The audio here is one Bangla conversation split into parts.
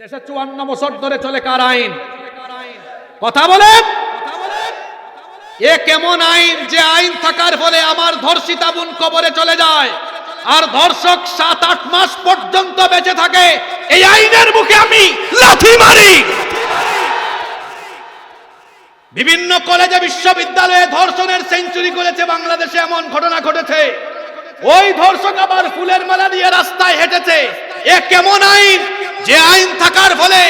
দেশে চুয়ান্ন বছর ধরে চলে কার আইন? কথা বলেন। এ কেমন আইন? যে আইন থাকার ফলে আমার ধর্ষিতা বোন কবরে চলে যায়। আর ধর্ষক সাত আট মাস পর্যন্ত বেঁচে থাকে। এই আইনের মুখে আমি লাথি মারি। বিভিন্ন কলেজে, বিশ্ববিদ্যালয়ে ধর্ষণের সেঞ্চুরি করেছে বাংলাদেশে, এমন ঘটনা ঘটেছে। ওই ধর্ষক আবার ফুলের মালা দিয়ে রাস্তায় হেঁটেছে। এ কেমন আইন? যে আইন থাকার ফলে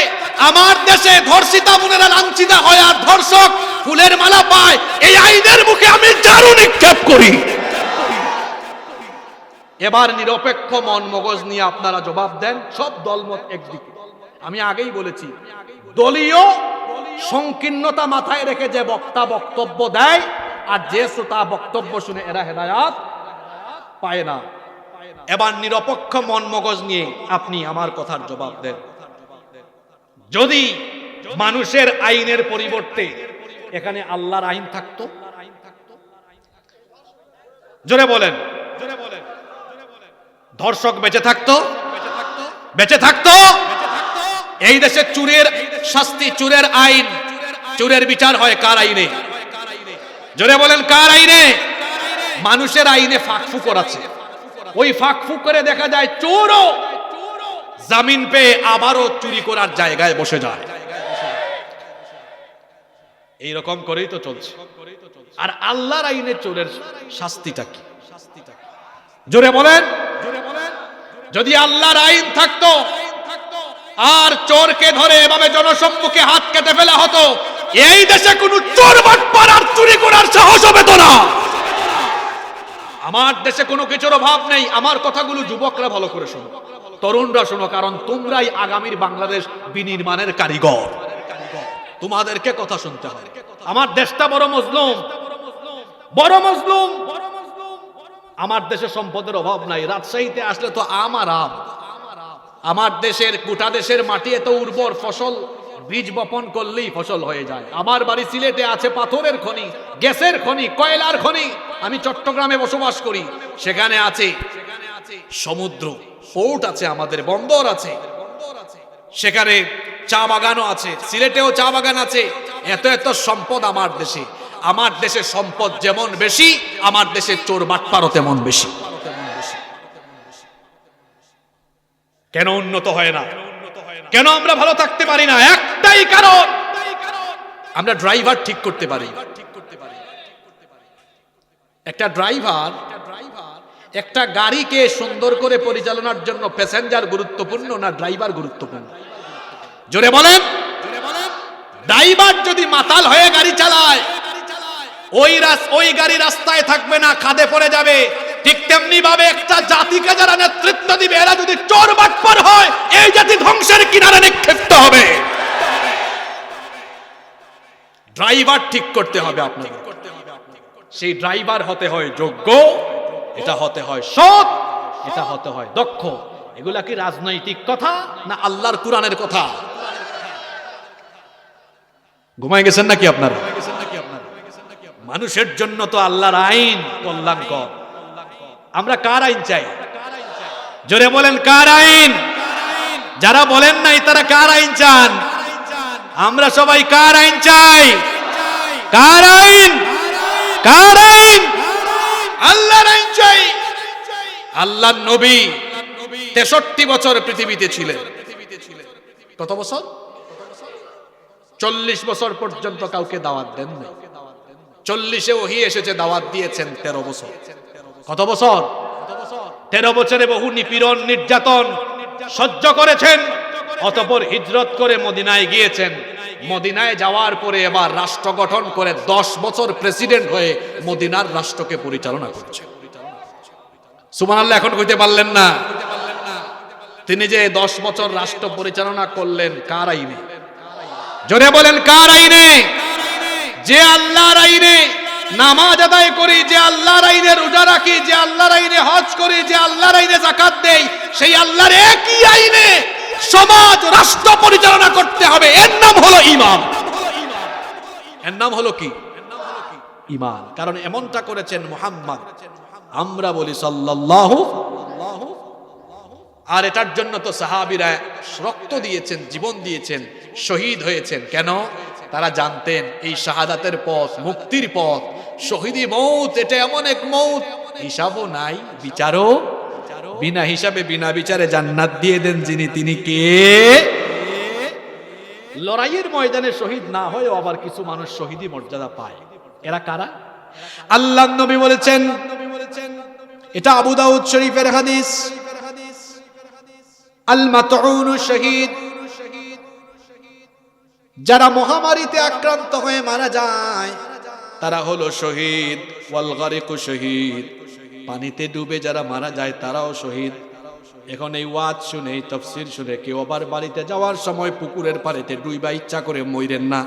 আমার দেশে ধর্ষিতা বোনেরা লাঞ্ছিতা হয় আর ধর্ষক ফুলের মালা পায়, এই আইনের মুখে আমি জারু নিক্ষেপ করি। এবার নিরপেক্ষ মন মগজ নিয়ে আপনারা জবাব দেন, সব দলমত একদিকে। আমি আগেই বলেছি, দলীয় সংকীর্ণতা মাথায় রেখে যে বক্তা বক্তব্য দেয়, আর যে শ্রোতা বক্তব্য শুনে এরা হেদায়াত পায় না। এবার নিরপেক্ষ মন মগজ নিয়ে আপনি আমার কথার জবাব দেন। যদি মানুষের আইনের পরিবর্তে এখানে আল্লাহর আইন থাকতো? জোরে বলেন। ধর্ষক বেঁচে থাকতো? বেঁচে থাকতো? এই দেশে চুরের শাস্তি, চুরের আইন, চুরের বিচার হয় কার আইনে? জোরে বলেন, কার আইনে? মানুষের আইনে ফাঁকফুকর আছে। ওই ফাঁকফুক করে দেখা যায় চোরও জামিন পেয়ে আবারও চুরি করার জায়গায় বসে যায়। এই রকম করেই তো চলছে। আর আল্লাহর আইনে চোরের শাস্তিটা কি? জোরে বলেন। যদি আল্লাহর আইন থাকতো, আর চোরকে ধরে এভাবে জনসম্মুখে হাত কেটে ফেলা হতো, এই দেশে কোনো চোর বাটপার আর চুরি করার সাহস হবে তো না। আমার দেশে কোনো কিছুর অভাব নেই। আমার কথাগুলো যুবকরা ভালো করে শোনো। তরুণরা শোনো, কারণ তোমরাই আগামীর বাংলাদেশ বিনির্মাণের কারিগর। তোমাদেরকে কথা শুনতে হবে। আমার দেশটা বড় মজলুম। বড় মজলুম। আমার দেশে সম্পদের অভাব নাই। রাজশাহীতে আসলে তো আমার আম। আমার দেশের গোটা দেশের মাটি এত উর্বর ফসল। বীজ বপন করলেই ফসল হয়ে যায়। আমার বাড়ি সিলেটে আছে পাথরের খনি, গ্যাসের খনি, কয়লার খনি। আমি চট্টগ্রামে বসবাস করি। সেখানে আছে সমুদ্র, পোর্ট আছে আমাদের, বন্দর আছে। সেখানে চা বাগানও আছে, সিলেটেও চা বাগান আছে। এত এত সম্পদ আমার দেশে। আমার দেশে সম্পদ যেমন বেশি, আমার দেশে চোর বাটপারও তেমন বেশি। কেন উন্নত হয় না? কেন আমরা ভালো থাকতে পারি না? একটাই কারণ, আমরা ড্রাইভার ঠিক করতে পারি। একটা ড্রাইভার, একটা গাড়িকে সুন্দর করে পরিচালনার জন্য প্যাসেঞ্জার গুরুত্বপূর্ণ না ড্রাইভার গুরুত্বপূর্ণ? জোরে বলেন। ড্রাইভার যদি মাতাল হয়ে গাড়ি চালায়, ওই ওই গাড়ি রাস্তায় থাকবে না, খাদে পড়ে যাবে। ঠিক তেমনি ভাবে একটা জাতিকে যারা নেতৃত্ব দিবে, এরা যদি চোর বাটপার হয়, এই জাতি ধ্বংসের কিনারে নিক্ষিপ্ত হবে। ড্রাইভার ঠিক করতে হবে আপনাকে সেই ড্রাইভার হতে হয় যোগ্য, এটা হতে হয় সৎ, এটা হতে হয় দক্ষ। এগুলা কি রাজনৈতিক কথা না আল্লাহর কোরআনের কথা? ঘুমাই গেছেন নাকি আপনারা? মানুষের জন্য তো আল্লাহর আইন কল্যাণকর। আমরা কার আইন চাই? জোরে বলেন, কার আইন? যারা বলেন নাই, তারা কার আইন চান? আমরা সবাই কার আইন চাই? কার আইন? কার নবী তেষট্টি বছর পৃথিবীতে ছিলেন। কত বছর? চল্লিশ বছর পর্যন্ত কাউকে দাওয়াত দেন নাই। চল্লিশে ওহি এসেছে, দাওয়াত দিয়েছেন তেরো বছর। কত বছর? তেরো বছরে বহু নিপীড়ন, নির্যাতন সহ্য করেছেন। অতপর হিজরত করে মদিনায় গিয়েছেন। মদিনায় যাওয়ার পরে এবার রাষ্ট্র গঠন করে দশ বছর প্রেসিডেন্ট হয়ে মদিনার রাষ্ট্রকে পরিচালনা করছে সুমান আল্লাহ এখন কইতে পারলেন না। তিনি যে দশ বছর রাষ্ট্র পরিচালনা করলেন কার আইনে? জোরে বলেন, কার আইনে? যে আল্লাহর আইনে নামাজ আদায় করি, যে আল্লাহর আইনে রোজা রাখি, যে আল্লাহর আইনে হজ করি, যে আল্লাহর আইনে জাকাত দেই, সেই আল্লাহর একই আইনে সমাজ রাষ্ট্র পরিচালনা করতে হবে। এর নাম হলো ইমাম এর নাম হলো কি? ইমান কারণ এমনটা করেছেন মুহাম্মদ। আমরা বলি সাল্লাল্লাহু। আর এটার জন্য তো সাহাবিরা রক্ত দিয়েছেন, জীবন দিয়েছেন, শহীদ হয়েছেন। কেন? তারা জানতেন এই শাহাদাতের পথ, মুক্তির পথ, শহীদি মৌত, এটা এমন এক মৌত। হিসাবও নাই, বিচারও বিনা হিসাবে, বিনা বিচারে জান্নাত দিয়ে দেন যিনি, তিনি কে? লড়াইয়ের ময়দানে শহীদ না হয়েও আবার কিছু মানুষ শহীদই মর্যাদা পায়। এরা কারা? আল্লাহ নবী বলেছেন, এটা আবু দাউদ শরীফের হাদিস। আল মাতউন শহীদ। যারা মহামারীতে আক্রান্ত হয়ে মারা যায়, তারা হলো শহীদ। ওয়াল গারিকু শহীদ। পানিতে ডুবে যারা মারা যায় তারাও শহীদ। এখন এই ওয়াজ শুনে, এই তফসির শুনে কেউ আবার বাড়িতে যাওয়ার সময় পুকুরের পানিতে ডুইবা ইচ্ছা করে মইরেন না।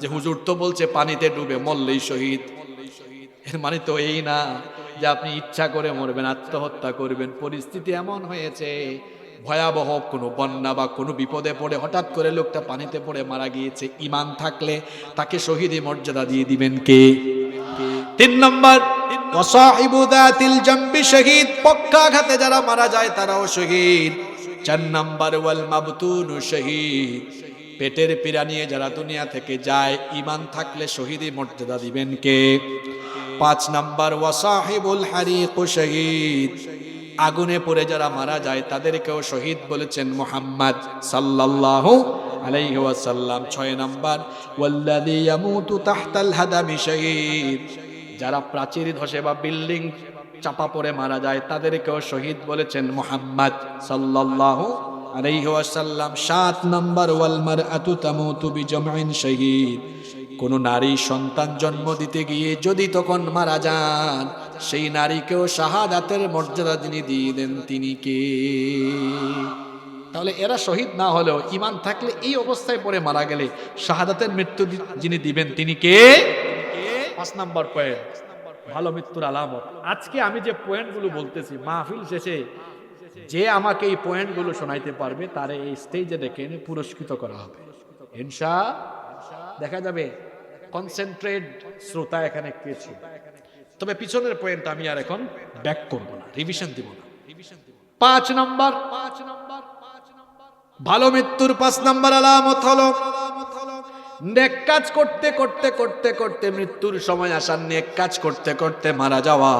যে হুজুর তো বলছে পানিতে ডুবে মল্লেই শহীদ। এর মানে তো এই না যে আপনি ইচ্ছা করে মরবেন, আত্মহত্যা করবেন। পরিস্থিতি এমন হয়েছে, ভয়াবহ কোনো বন্যা বা কোনো বিপদে পড়ে হঠাৎ করে লোকটা পানিতে পড়ে মারা গিয়েছে। ইমান থাকলে তাকে শহীদি মর্যাদা দিয়ে দিবেন কে? তিন নম্বর শহীদ। যারা মারা যায়, তারাও শহীদ। চার নম্বর শহীদ। পেটের পীড়া নিয়ে যারা দুনিয়া থেকে যায় ইমান থাকলে শহীদি মর্যাদা দিবেন কে? পাঁচ নাম্বার ওয়াসাহিবুল হারিক শহীদ। আগুনে পড়ে যারা মারা যায়, তাদেরকেও শহীদ বলেছেন মোহাম্মদ সাল্লাল্লাহু আলাইহি ওয়াসাল্লাম। ছয় নাম্বার, ওয়াল্লাযী ইয়ামুতু তাহতাল হাদামি শহীদ। যারা প্রাচীর ধসে বা বিল্ডিং চাপা পড়ে মারা যায়, তাদেরকেও শহীদ বলেছেন মোহাম্মদ সাল্লাল্লাহু আলাইহি ওয়াসাল্লাম। সাত নাম্বার, ওয়াল মারআতু তামুতু বিজামইন শহীদ। কোন নারী সন্তান জন্ম দিতে গিয়ে যদি তখন মারা যান, সেই নারীকেও শাহাদাতের মর্যাদা যিনি দিয়ে দেন, তিনি কে? তাহলে এরা শহীদ না হলেও ইমান থাকলে এই অবস্থায় পড়ে মারা গেলে শাহাদাতের মৃত্যু যিনি দিবেন, তিনি কে? পাঁচ নাম্বার পয়েন্ট। ভালো মৃত্যুর আলামত। আজকে আমি যে পয়েন্টগুলো বলতেছি, মাহফিল শেষে যে আমাকে এই পয়েন্টগুলো শোনাইতে পারবে, তারে এই স্টেজে ডেকে এনে পুরস্কৃত করা হবে। ইনশা, দেখা যাবে কনসেন্ট্রেট শ্রোতা এখানে ছিল। তবে পিছনের পয়েন্ট আমি আর এখন ব্যাক করব না রিভিশন দিব না। পাঁচ নম্বর পাঁচ নম্বর পাঁচ নম্বর। ভালো মৃত্যুর পাঁচ নম্বর আলামত হলো। নেক কাজ করতে করতে করতে করতে মৃত্যুর সময় আসার নেক কাজ করতে করতে মারা যাওয়া।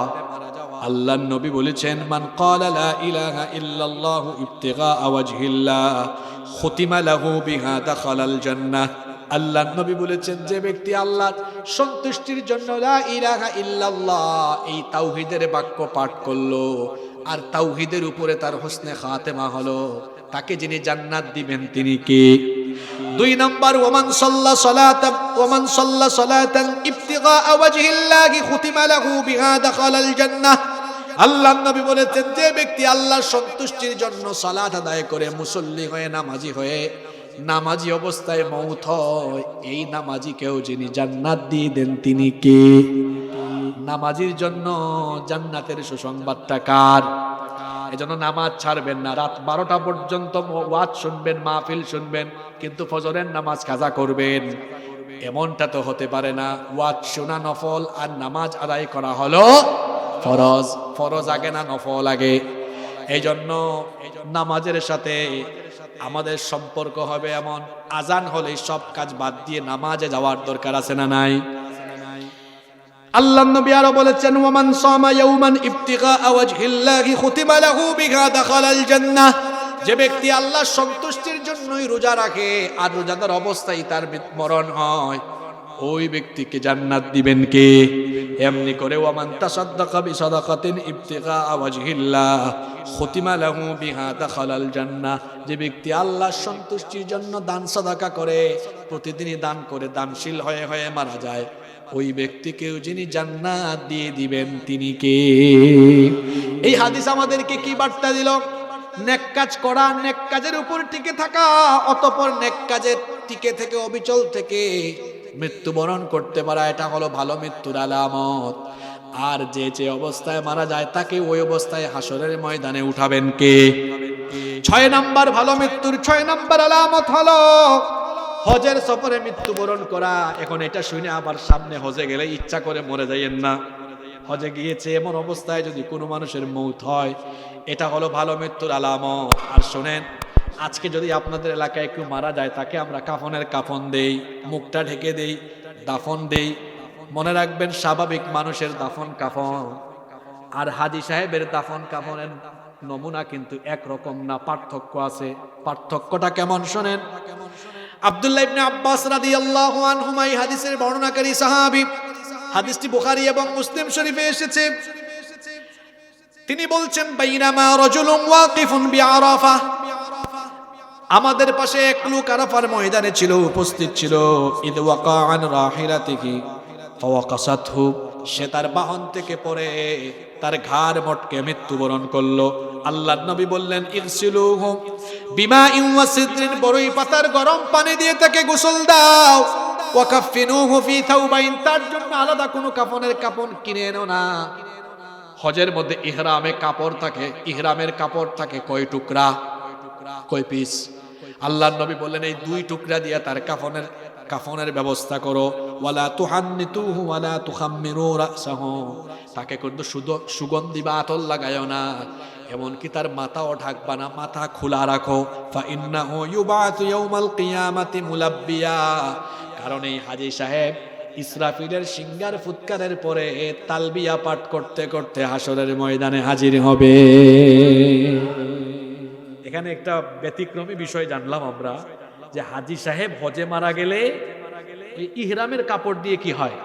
আল্লাহ নবী বলেছেন, মান ক্বালা লা ইলাহা ইল্লাল্লাহ ইবতিগা ওয়াজহিল্লাহ খুতিমা লাহু বিহা দাখালাল জান্নাহ। আল্লাহ নবী বলেছেন, যে ব্যক্তি আল্লাহর সন্তুষ্টির জন্য লা ইলাহা ইল্লাল্লাহ এই তাওহীদের বাক্য পাঠ করল, আর তাওহীদের উপরে তার হোসনে খাতেমা হলো, তাকে যিনি জান্নাত দিবেন তিনি কে? দুই নাম্বার, ওমান সাল্লা সালাতাম ওমান সাল্লা সালাতান ইবতিগা ওয়াজহিল্লাহি খুতিমা লাহু বিহা দাখালাল জান্নাহ। আল্লাহ নবী বলেছেন, যে ব্যক্তি আল্লাহর সন্তুষ্টির জন্য সালাত আদায় করে, মুসল্লি হয়ে, নামাজি হয়ে, নামাজি অবস্থায় মৌত হয়, এই নামাজিকেও যিনি জান্নাত দিয়ে দেন, তিনি কে? নামাজির জন্য জান্নাতের সুসংবাদটা কার? এজন্য নামাজ ছাড়বেন না। রাত বারোটা পর্যন্ত ওয়াজ শুনবেন, মাহফিল শুনবেন, কিন্তু ফজরের নামাজ কাজা করবেন। এমনটা তো হতে পারে না। ওয়াজ শোনা নফল আর নামাজ আদায় করা হলো ফরজ। ফরজ আগে না নফল আগে? এই জন্য নামাজের সাথে আমাদের সম্পর্ক হবে এমন। আজান হলে সব কাজ বাদ দিয়ে নামাজে যাওয়ার দরকার আছে না নাই? আল্লাহ নবী আরও বলেছেন ওমান সামা ইয়াউমান ইবতিগা ওয়াজহিল্লাহি খুতিমা লাহু বিহা দাখালাল জান্নাহ। যে ব্যক্তি আল্লাহ সন্তুষ্টির জন্যই রোজা রাখে আর রোজাদার অবস্থায় তার মরণ হয়, ওই ব্যক্তিকে জান্নাত দিবেন কে? এমনি করে ওয়ামান তাসাদ্দাকা বিসাদাকাতিন ইবতিগা ওয়াজহিল্লাহ খুতিমা লাহু বিহা দাখালাল জান্নাহ। যে ব্যক্তি আল্লাহর সন্তুষ্টির জন্য দান সাদাকা করে, প্রতিদিনই দান করে দানশীল হয়ে হয়ে মারা যায়। ওই ব্যক্তিকেও যিনি জান্নাত দিয়ে দিবেন, তিনি কে? এই হাদিস আমাদেরকে কি বার্তা দিল? নেক কাজ করা, নেক কাজের উপর টিকে থাকা, অতপর নেক কাজের টিকে থেকে, অবিচল থেকে মৃত্যুবরণ করতে পারা, এটা হলো ভালো মৃত্যুর আলামত। আর যে যে অবস্থায় মারা যায়, তাকে ওই অবস্থায় হাসরের ময়দানে উঠাবেন কে? ছয় নাম্বার ভালো মৃত্যুর ছয় নাম্বার আলামত হলো হজের সফরে মৃত্যুবরণ করা, এখন এটা শুনে আবার সামনে হজে গেলে ইচ্ছা করে মরে যাইয়েন না। হজে গিয়েছে, এমন অবস্থায় যদি কোনো মানুষের মৌত হয়, এটা হলো ভালো মৃত্যুর আলামত। আর শোনেন, আজকে যদি আপনাদের এলাকায় কেউ মারা যায়, তাকে আমরা কাফনের কাফন দেই, মুখটা ঢেকে দেই, দাফন দেই। মনে রাখবেন, স্বাভাবিক মানুষের দাফন কাফন। আর হাজি সাহেবের দাফন কাফনের নমুনা কিন্তু একরকম না, পার্থক্য আছে। পার্থক্যটা কেমন, শোনেন? আব্দুল্লাহ ইবনে আব্বাস রাদিয়াল্লাহু আনহুমা এই হাদিসের বর্ণনাকারী সাহাবী। হাদিসটি বুখারী এবং মুসলিম শরীফে এসেছে। তিনি বলছেন, বাইনামা রাজুলুন ওয়াকিফুন বিআরাফা। আমাদের পাশে এক লোক আরাফার ময়দানে ছিল, উপস্থিত ছিল। ঈদ ওয়াকান রাহিলাতিহি ফাওয়াকাসাতহু। সে তার বাহন থেকে পড়ে, তার ঘাড় মটকে মৃত্যুবরণ করল। আল্লাহর নবী বললেন ইরসিলুহু বিমা ইউয়া সিদ্রিন বড়ই পাতার গরম পানি দিয়ে তাকে গোসল দাও। তার জন্য আলাদা কোনো কাফনের কিনে এনো না। হজের মধ্যে ইহরামে কাপড় থাকে, ইহরামের কাপড় থাকে কয় টুকরা? কয় পিস? নবী বললেন, এই দুই টুকরা দিয়ে তার কাফনের কাফনের ব্যবস্থা করো। ওয়ালা ওয়ালা রাসাহু। তাকে কিন্তু সুগন্ধি বা আতর লাগায়ও না। এমনকি তার মাথাও ঢাকবা না, মাথা খোলা রাখো। কারণ এই হাজি সাহেব ইসরাফিলের সিঙ্গার ফুৎকারের পরে তালবিয়া পাঠ করতে করতে হাসরের ময়দানে হাজির হবে। এখানে একটা ব্যতিক্রমী বিষয় জানলাম আমরা, যে হাজি সাহেব হজে মারা গেলে ইহরামের কাপড় দিয়ে কি হয়?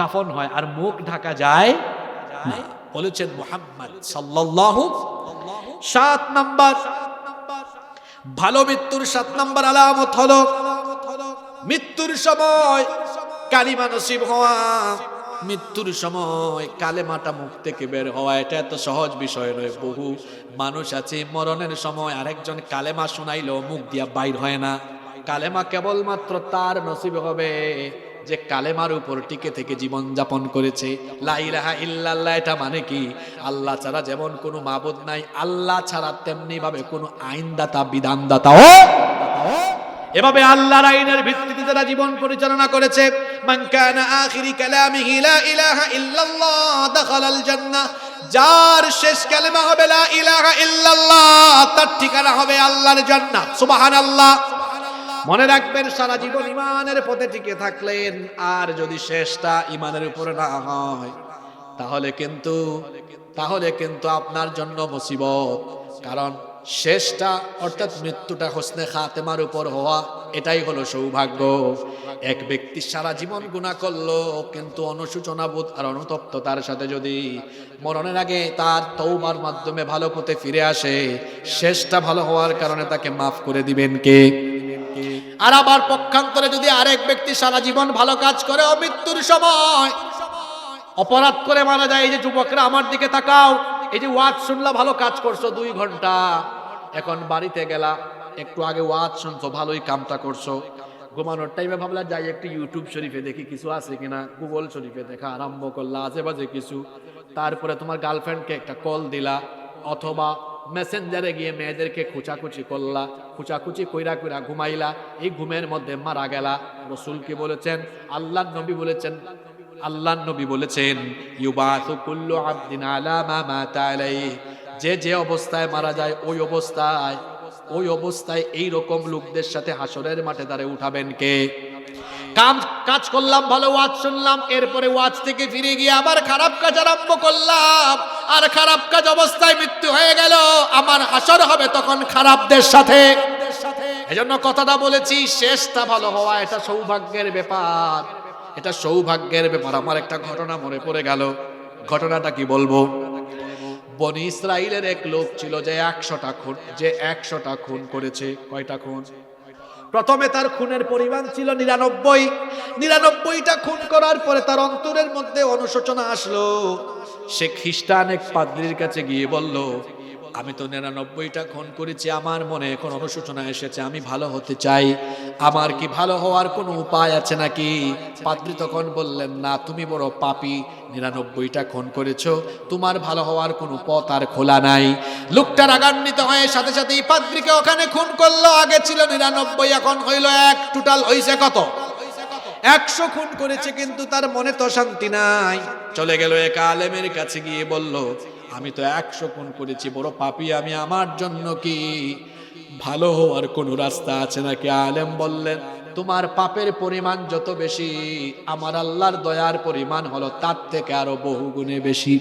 কাফন হয়, আর মুখ ঢাকা যায়। বলেছেন মুহাম্মদ সাল্লাল্লাহু সাত নাম্বার। ভালো মৃত্যুর সাত নাম্বার আলামত হলো, মৃত্যুর সময় কালিমা নসিব হওয়া, মৃত্যুর সময় কালেমাটা মুখ থেকে বের হওয়া, এটা এত সহজ বিষয় নয়। বহু মানুষ আছে, মরণের সময় আরেকজন কালেমা শোনাইলেও মুখ দিয়া বাইর হয় না। কালেমা কেবলমাত্র তার নসিব হবে। যে কালেমার উপর টিকে থেকে জীবন যাপন করেছে। লা ইলাহা ইল্লাল্লাহ, এটা মানে কি? আল্লাহ ছাড়া যেমন কোনো মাবুদ নাই, আল্লাহ ছাড়া তেমনি ভাবে কোনো আইনদাতা, বিধানদাতাও এভাবে আল্লাহর আইনের ভিত্তিতে যারা জীবন পরিচালনা করেছে। মান কানা আখিরি কালামিহি, লা ইলাহা ইল্লাল্লাহ, দাখালাল জান্নাহ। যার শেষ কালেমা হবে লা ইলাহা ইল্লাল্লাহ, তার ঠিকানা হবে আল্লাহর জান্নাত সুবহানাল্লাহ। মনে রাখবেন, সারা জীবন ইমানের পথে টিকে থাকলেন, আর যদি শেষটা ইমানের উপরে না হয়, তাহলে কিন্তু তাহলে কিন্তু আপনার জন্য মুসিবত। কারণ শেষটা, অর্থাৎ মৃত্যুটা হোসনে খাতেমার উপর হওয়া, এটাই হলো সৌভাগ্য। এক ব্যক্তি সারা জীবন গুণা করল, কিন্তু অনুসূচনা বোধ আর অনুতপ্ততার সাথে যদি মরণের আগে তার তৌবার মাধ্যমে ভালো পথে ফিরে আসে, শেষটা ভালো হওয়ার কারণে তাকে মাফ করে দিবেন কে? আর আবার পক্ষান্তরে যদি আরেক ব্যক্তি সারা জীবন ভালো কাজ করে মৃত্যুর সময়, অপরাধ করে মারা যায়, এই যে যুবকরা আমার দিকে তাকাও, এই যে ওয়াজ শুনলা, ভালো কাজ করছ দুই ঘণ্টা। এখন বাড়িতে গেলা, একটু আগে ওয়াজ শুনছো, ভালোই কামটা করছ। ঘুমানোর টাইমে ভাবলা যাই একটু ইউটিউব শরীফে দেখি কিছু আছে কিনা গুগল শরীফে দেখা, আরম্ভ করলা আশেপাশে কিছু। তারপরে তোমার গার্লফ্রেন্ডকে একটা কল দিলা, অথবা মেসেঞ্জারে গিয়ে মেয়েদেরকে খুচাখুচি করলা, খুচাখুচি কইরা কইরা ঘুমাইলা, এই ঘুমের মধ্যে মারা গেলা। রসুল কি বলেছেন? আল্লাহ নবী বলেছেন আল্লাহ নবী বলেছেন আবদিন যে যে অবস্থায় মারা যায়, ওই অবস্থায় ওই অবস্থায় এই রকম লোকদের সাথে হাসরের মাঠে তারে উঠাবেন কে? কাম কাজ করলাম, ভালো ওয়াজ শুনলাম, এরপরে ওয়াজ থেকে ফিরে গিয়ে আবার খারাপ কাজ আরম্ভ করলাম। আর খারাপ কাজ অবস্থায় মৃত্যু হয়ে গেল, আমার হাসর হবে তখন খারাপদের সাথে। এজন্য কথাটা বলেছি, শেষটা ভালো হওয়া, এটা সৌভাগ্যের ব্যাপার। এটা সৌভাগ্যের ব্যাপার, আমার একটা ঘটনা মনে পড়ে গেল। ঘটনাটা কি বলব? বনি ইসরায়েলের এক লোক ছিল যে একশোটা খুন, যে একশোটা খুন করেছে। কয়টা খুন? প্রথমে তার খুনের পরিমাণ ছিল নিরানব্বই। নিরানব্বইটা খুন করার পরে তার অন্তরের মধ্যে অনুশোচনা আসলো। সে খ্রিস্টান এক পাদ্রির কাছে গিয়ে বলল, আমি তো নিরানব্বইটা খুন করেছি, আমার মনে এখন অনুশোচনা এসেছে, আমি ভালো হতে চাই। আমার কি ভালো হওয়ার কোনো উপায় আছে নাকি? পাদ্রি তখন বললেন, না, তুমি বড় পাপি, নিরানব্বইটা খুন করেছ, তোমার ভালো হওয়ার কোনো পথ আর খোলা নাই। লোকটা রাগান্বিত হয়ে সাথে সাথেই পাদ্রিকে ওখানে খুন করল। আগে ছিল নিরানব্বই, এখন হইল এক। টোটাল হইছে কত? একশো খুন করেছে কিন্তু তার মনে তো শান্তি নাই। চলে গেল এক আলেমের কাছে গিয়ে বলল, আমি তো একশো খুন করেছি, বড় পাপি আমি, আমার জন্য কি? ভালো হওয়ার কোনো রাস্তা আছে নাকি? আলেম বললেন, তোমার পাপের পরিমাণ যত বেশি, আমার আল্লাহর দয়ার পরিমাণ হলো তার থেকে আরও বহু গুণে বেশি।